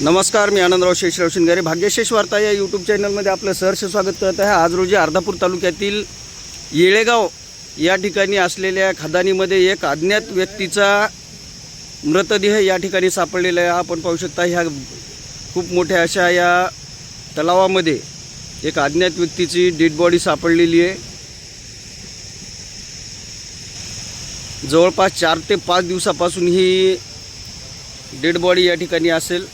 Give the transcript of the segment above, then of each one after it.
नमस्कार मी आनंदराव शेषराव शिंगारे भाग्यशेष वार्ता या यूट्यूब चॅनलमध्ये आपलं सहर्ष स्वागत करत आहे. आज रोजी अर्धापूर तालुक्यातील येळेगाव या ठिकाणी असलेल्या खदानीमध्ये एक अज्ञात व्यक्तीचा मृतदेह या ठिकाणी सापडलेला आहे. आपण पाहू शकता ह्या खूप मोठ्या अशा या तलावामध्ये एक अज्ञात व्यक्तीची डेड बॉडी सापडलेली आहे. जवळपास चार ते पाच दिवसापासून ही डेड बॉडी या ठिकाणी असेल.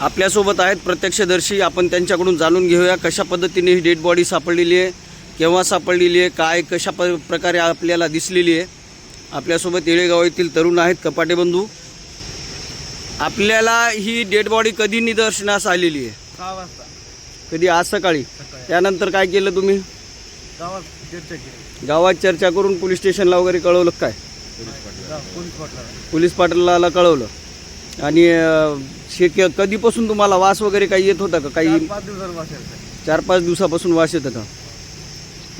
आपल्यासोबत आहेत प्रत्यक्षदर्शी. आपण त्यांच्याकडून जाणून घेऊया कशा पद्धतीने ही डेड बॉडी सापडलेली आहे केव्हा सापडलेली आहे काय कशा प प्रकारे आपल्याला दिसलेली आहे. आपल्यासोबत येळेगाव येथील तरुण आहेत कपाटे बंधू. आपल्याला ही डेड बॉडी कधी निदर्शनास आलेली आहे? सहा वाजता. कधी? आज सकाळी. सकाळी. त्यानंतर काय केलं तुम्ही? गावात चर्चा केली. गावात चर्चा करून पोलीस स्टेशनला वगैरे कळवलं काय? गाव- पोलीस पाटला पोलीस पाटलाला कळवलं. आणि अं, शे क- कधीपासून तुम्हाला वास वगैरे काही येत होता का? काही चार पाच चार दिवसापासून वास येत होता.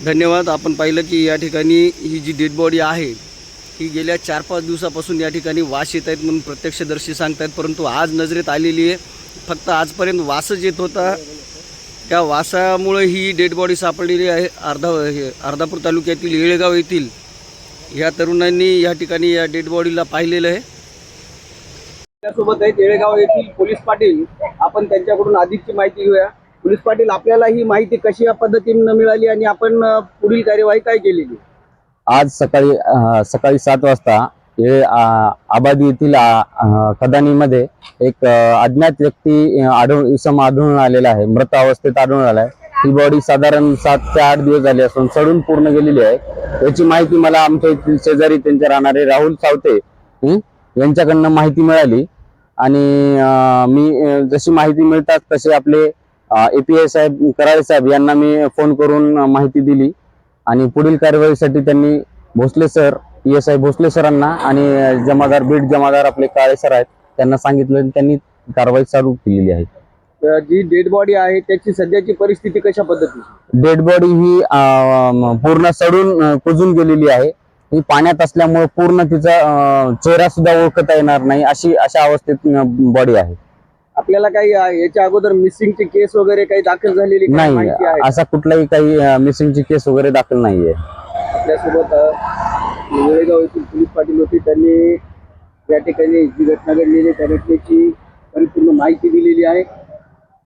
धन्यवाद. आपण पाहिलं की या ठिकाणी ही जी डेड बॉडी आहे ही गेल्या चार पाच दिवसापासून या ठिकाणी वास येत आहेत म्हणून प्रत्यक्षदर्शी सांगतायत परंतु आज नजरेत आलेली आहे. फक्त आजपर्यंत वासच येत होता. त्या वासामुळे ही डेड बॉडी सापडलेली आहे. अर्धा हे अर्धापूर तालुक्यातील येळेगाव येथील या तरुणांनी या ठिकाणी या डेड बॉडीला पाहिलेलं आहे. त्यासोबत आहे देळेगाव येथील पोलीस पाटील. आपण त्यांच्याकडून अधिकची माहिती घेऊया. पोलीस पाटील आपल्याला ही माहिती कशी या पद्धतीने मिळाली आणि आपण पुढील कार्यवाही काय केलेली? आज सकाळी सकाळी सात वाजता हे आबादी येथील अ, अ, खदानीमध्ये एक अज्ञात व्यक्ती आढळून इसम आढळून आलेला आहे. मृत अवस्थेत आढळून आला आहे. ही बॉडी साधारण सात ते आठ दिवस झाले असून सडून पूर्ण गेलेली आहे. याची माहिती मला आमच्या येथील शेजारी त्यांचे राहणारे राहुल सावते हं, यांच्याकडनं माहिती मिळाली. आणि मी जशी माहिती मिळतात तसे आपले एपीआय साहेब कराळे साहेब यांना मी फोन करून माहिती दिली. आणि पुढील कार्यवाहीसाठी त्यांनी Bhosale sir P S I Bhosale सरांना आणि जमादार बीड जमादार आपले काळे सर आहेत त्यांना सांगितलं त्यांनी कारवाई चालू केलेली आहे. जी डेड बॉडी आहे त्याची सध्याची परिस्थिती कशा पद्धतीची? डेड बॉडी ही पूर्ण सडून कुजून गेलेली आहे. ही पाण्यात असल्यामुळे पूर्ण तिचा चेहरा सुद्धा ओळखता येणार नाही अशी अशा अवस्थेत बॉडी आहे. आपल्याला काही याच्या अगोदर मिसिंगची केस वगैरे काही दाखल झालेली नाही असा कुठलाही काही मिसिंगची केस वगैरे दाखल नाहीये. आपल्यासोबत अ, येळेगाव येथील पोलीस पाटील होते. त्यांनी या ठिकाणी जी घटना घडलेली त्या घटनेची परिपूर्ण माहिती दिलेली आहे.